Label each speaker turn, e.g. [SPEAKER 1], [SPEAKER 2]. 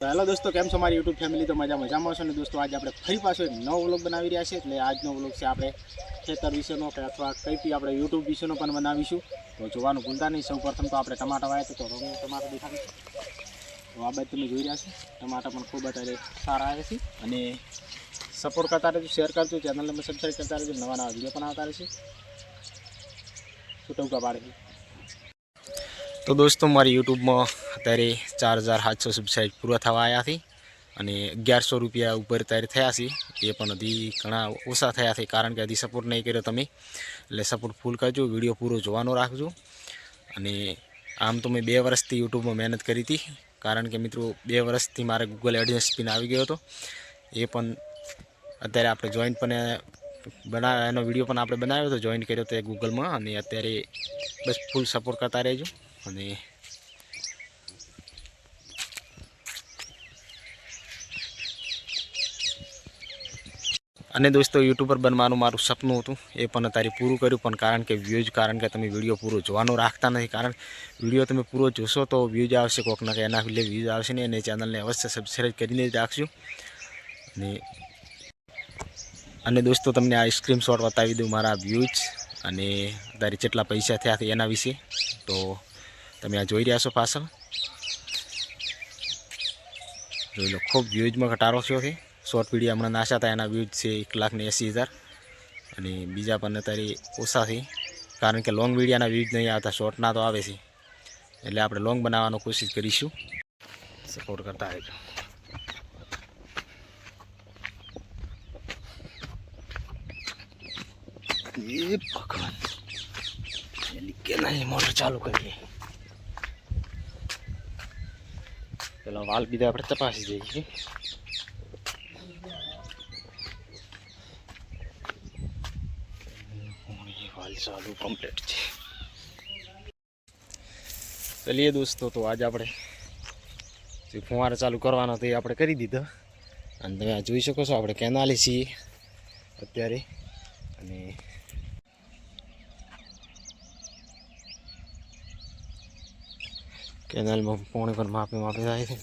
[SPEAKER 1] Hello દોસ્તો, કેમ છો મારી યુટ્યુબ ફેમિલી તો મજા મજામાં છો ને દોસ્તો? આજે આપણે ફરી પાછો એક નવો વ્લોગ બનાવી રહ્યા છીએ એટલે આજનો વ્લોગ છે આપણે ખેતર વિશેનો કે અથવા કંઈ બી આપણે યુટ્યુબ વિશેનો પણ બનાવીશું. તો જોવાનું ભૂલતા નહીં. સૌ પ્રથમ તો આપણે ટમાટા વાય તો હું ટમાટા દેખાડી તો આ બાદ તમે જોઈ રહ્યા છો, ટમાટા પણ ખૂબ અત્યારે સારા આવે છે. અને સપોર્ટ કરતા રહેજો શેર કરજો ચેનલને સબસ્ક્રાઈબ કરતા રહેજો નવા નવા વીડિયો પણ આવતા રહેશે. છૂટવકા પાડે. છે તો દોસ્તો, મારી યુટ્યુબમાં અત્યારે ચાર હજાર સાતસો સબસ્ક્રાઈબ પૂરા થવા આવ્યા છે અને અગિયારસો રૂપિયા ઉપર અત્યારે થયા છે. એ પણ હજી ઘણા ઓછા થયા છે, કારણ કે હજી સપોર્ટ નહીં કર્યો તમે. એટલે સપોર્ટ ફૂલ કરજો વીડિયો પૂરો જોવાનો રાખજો. અને આમ તો મેં બે વર્ષથી યુટ્યુબમાં મહેનત કરી હતી, કારણ કે મિત્રો, બે વર્ષથી મારે ગૂગલ એડ્રેસ પિન આવી ગયો હતો. એ પણ અત્યારે આપણે જોઈન્ટ પણ બનાવ્યા એનો વીડિયો પણ આપણે બનાવ્યો હતો જોઈન કર્યો હતો એ ગૂગલમાં અને અત્યારે બસ ફૂલ સપોર્ટ કરતા રહેજો. અને અને દોસ્તો યુટ્યુબર બનવાનું મારું સપનું હતું. એ પણ અત્યારે પૂરું કર્યું, પણ કારણ કે વ્યૂઝ કારણ કે તમે વીડિયો પૂરો જોવાનો રાખતા નથી, કારણ વીડિયો તમે પૂરો જોશો તો વ્યૂઝ આવશે કોક ના કે એના એટલે વ્યૂઝ આવશે ને અને ચેનલને અવશ્ય સબસ્ક્રાઈબ કરીને જ રાખજો. અને અને દોસ્તો, તમને આ સ્ક્રીનશોટ બતાવી દઉં મારા વ્યૂઝ અને અત્યારે કેટલા પૈસા થયા એના વિશે, તો તમે આ જોઈ રહ્યા છો પાછળ જોઈ લો, ખૂબ વ્યૂઝમાં ઘટાડો થયો છે. શોર્ટ વીડિયો હમણાં નાશા હતા, એના વ્યૂઝ છે એક લાખને એંસી હજાર. અને બીજા પણ અત્યારે ઓછા છે. કારણ કે લોંગ વિડીયાના વ્યૂઝ નહીં આવતા, શોર્ટના તો આવે છે. એટલે આપણે લોંગ બનાવવાનો કોશિશ કરીશું. સપોર્ટ કરતા રહેજો. એ ભગવાન. એની નહીં ચાલુ કરીએ પેલા વાલ બીજા આપણે તપાસી છીએ વાલ ચાલુ કમ્પ્લીટ છે ચલીએ દોસ્તો તો આજે આપણે જે ફુવારો ચાલુ કરવાનો તો એ આપણે કરી દીધો અને તમે જોઈ શકો છો આપણે કેનાલે છીએ અત્યારે અને કેનાલમાં પાણી પણ માપે માપે થાય છે.